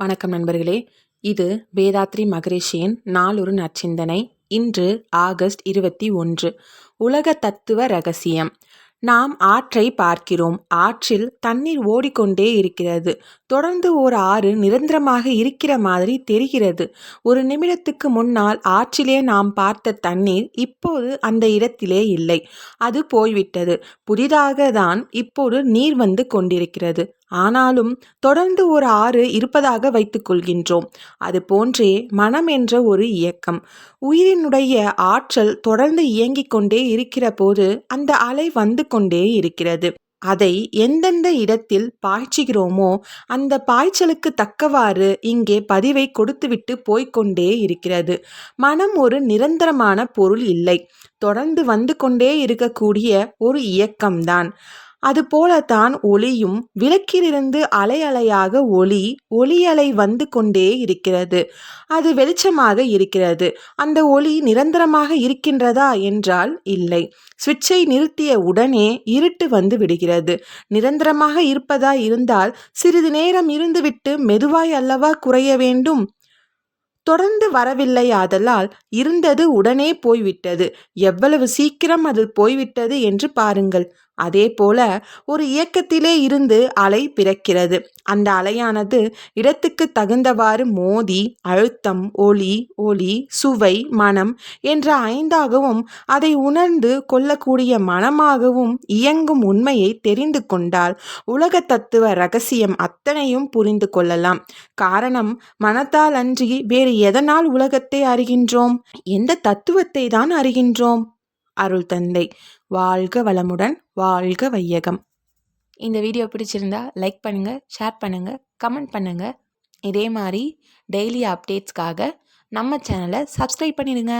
வணக்கம் நண்பர்களே. இது வேதாத்ரி மகரிஷியின் நாளொரு நற்சிந்தனை. இன்று ஆகஸ்ட் இருபத்தி ஒன்று. உலக தத்துவ ரகசியம். நாம் ஆற்றை பார்க்கிறோம். ஆற்றில் தண்ணீர் ஓடிக்கொண்டே இருக்கிறது. தொடர்ந்து ஒரு ஆறு நிரந்தரமாக இருக்கிற மாதிரி தெரிகிறது. ஒரு நிமிடத்துக்கு முன்னால் ஆற்றிலே நாம் பார்த்த தண்ணீர் இப்போது அந்த இடத்திலே இல்லை. அது போய்விட்டது. புதிதாக தான் இப்போது நீர் வந்து கொண்டிருக்கிறது. ஆனாலும் தொடர்ந்து ஒரு ஆறு இருப்பதாக வைத்துக்கொள்கின்றோம். அது போன்றே மனம் என்ற ஒரு இயக்கம். உயிரினுடைய ஆற்றல் தொடர்ந்து இயங்கிக் கொண்டே இருக்கிற போது அந்த அலை வந்து கொண்டே இருக்கிறது. அதை எந்தெந்த இடத்தில் பாய்ச்சுகிறோமோ அந்த பாய்ச்சலுக்கு தக்கவாறு இங்கே பதிவை கொடுத்துவிட்டு போய்க்கொண்டே இருக்கிறது. மனம் ஒரு நிரந்தரமான பொருள் இல்லை. தொடர்ந்து வந்து கொண்டே இருக்கக்கூடிய ஒரு இயக்கம்தான். அதுபோலத்தான் ஒளியும் விளக்கிலிருந்து அலை அலையாக ஒளி ஒளி அலை வந்து கொண்டே இருக்கிறது. அது வெளிச்சமாக இருக்கிறது. அந்த ஒளி நிரந்தரமாக இருக்கின்றதா என்றால் இல்லை. சுவிட்சை நிறுத்திய உடனே இருட்டு வந்து விடுகிறது. நிரந்தரமாக இருப்பதா இருந்தால் சிறிது நேரம் இருந்துவிட்டு மெதுவாய் அல்லவா குறைய வேண்டும்? தொடர்ந்து வரவில்லையாதலால் இருந்தது உடனே போய்விட்டது. எவ்வளவு சீக்கிரம் அது போய்விட்டது என்று பாருங்கள். அதே போல ஒரு இயக்கத்திலே இருந்து அலை பிறக்கிறது. அந்த அலையானது இடத்துக்கு தகுந்தவாறு மோதி அழுத்தம் ஒளி ஒளி சுவை மனம் என்ற ஐந்தாகவும் அதை உணர்ந்து கொள்ளக்கூடிய மனமாகவும் இயங்கும் உண்மையை தெரிந்து கொண்டால் உலக தத்துவ ரகசியம் அத்தனையும் புரிந்து கொள்ளலாம். காரணம் மனத்தால் அன்றி வேறு எதனால் உலகத்தை அறிகின்றோம்? எந்த தத்துவத்தை தான் அறிகின்றோம்? அருள் தந்தை வாழ்க வளமுடன் வாழ்க வையகம். இந்த வீடியோ பிடிச்சிருந்தா லைக் பண்ணுங்கள் ஷேர் பண்ணுங்கள் கமெண்ட் பண்ணுங்கள் இதே மாதிரி டெய்லி அப்டேட்ஸ்க்காக நம்ம சேனலை சப்ஸ்கிரைப் பண்ணிடுங்க.